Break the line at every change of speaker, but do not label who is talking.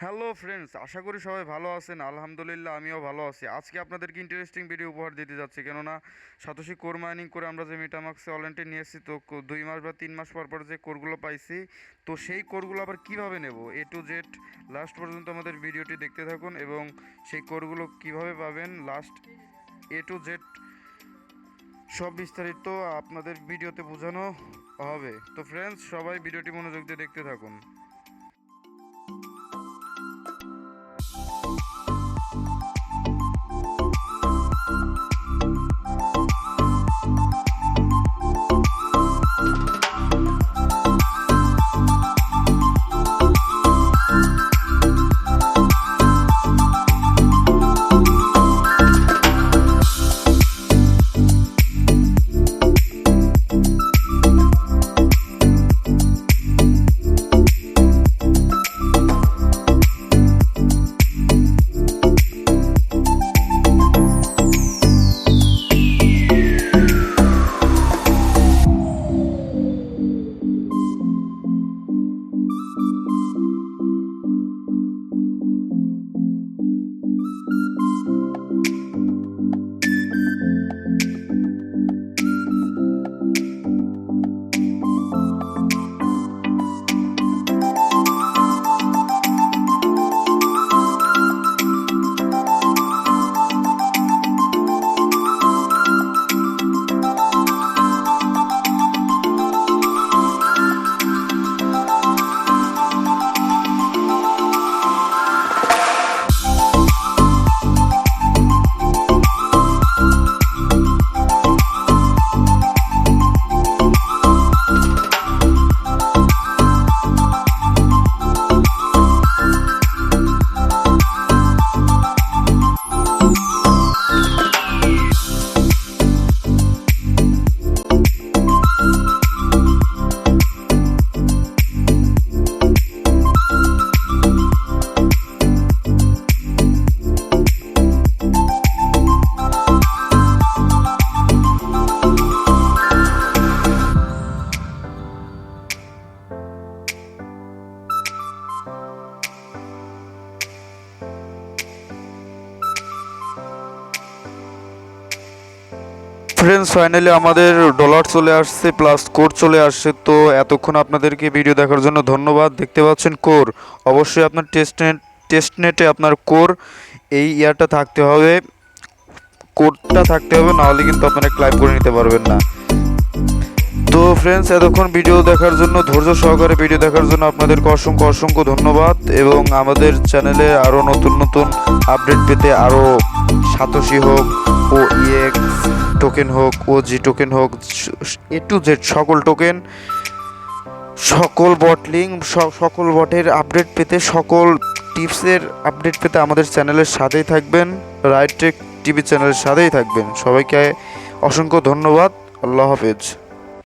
Hello friends, আশা করি সবাই ভালো আছেন। আলহামদুলিল্লাহ, আমিও ভালো আছি। আজকে আপনাদেরকে ইন্টারেস্টিং ভিডিও উপহার দিতে যাচ্ছি, কেননা সাতোশি কোর মাইনিং করে আমরা যে মেটামাক্সে অলরেন্টে নিয়েছি তো দুই মাস বা তিন মাস পর পর যে কোরগুলো পাইছি, তো সেই কোরগুলো আবার কীভাবে নেব? এ টু জেড লাস্ট পর্যন্ত আমাদের ভিডিওটি দেখতে থাকুন এবং সেই কোরগুলো কীভাবে পাবেন? লাস্ট এ টু জেড সব বিস্তারিত আপনাদের ভিডিওতে বোঝানো হবে। তো ফ্রেন্ডস, সবাই ভিডিওটি মনোযোগ দিয়ে দেখতে থাকুন। ফ্রেন্ডস ফাইনালি আমাদের ডলার চলে আসছে প্লাস কোর চলে আসছে, তো এতক্ষণ আপনাদেরকে ভিডিও দেখার জন্য ধন্যবাদ। দেখতে পাচ্ছেন কোর অবশ্যই আপনার টেস্ট নেট টেস্ট নেটে আপনার কোর এই ইয়ারটা থাকতে হবে। কোডটা থাকতে হবে, নাহলে কিন্তু আপনারা ক্লাইম করে নিতে পারবেন না। তো ফ্রেন্ডস এতক্ষণ ভিডিও দেখার জন্য, ধৈর্য সহকারে ভিডিও দেখার জন্য আপনাদেরকে অসংখ্য অসংখ্য ধন্যবাদ এবং আমাদের চ্যানেলে আরও নতুন নতুন আপডেট পেতে আরও সাতোশি হোক ও টোকেন হোক ও জি টোকেন হোক, এ টু জেড সকল টোকেন সকল বটলিং সকল বটের আপডেট পেতে সকল টিপসের আপডেট পেতে আমাদের চ্যানেলের সাথেই থাকবেন। রাইট টেক টিভি চ্যানেলের সাথেই থাকবেন। সবাইকে অসংখ্য ধন্যবাদ। আল্লাহ হাফেজ।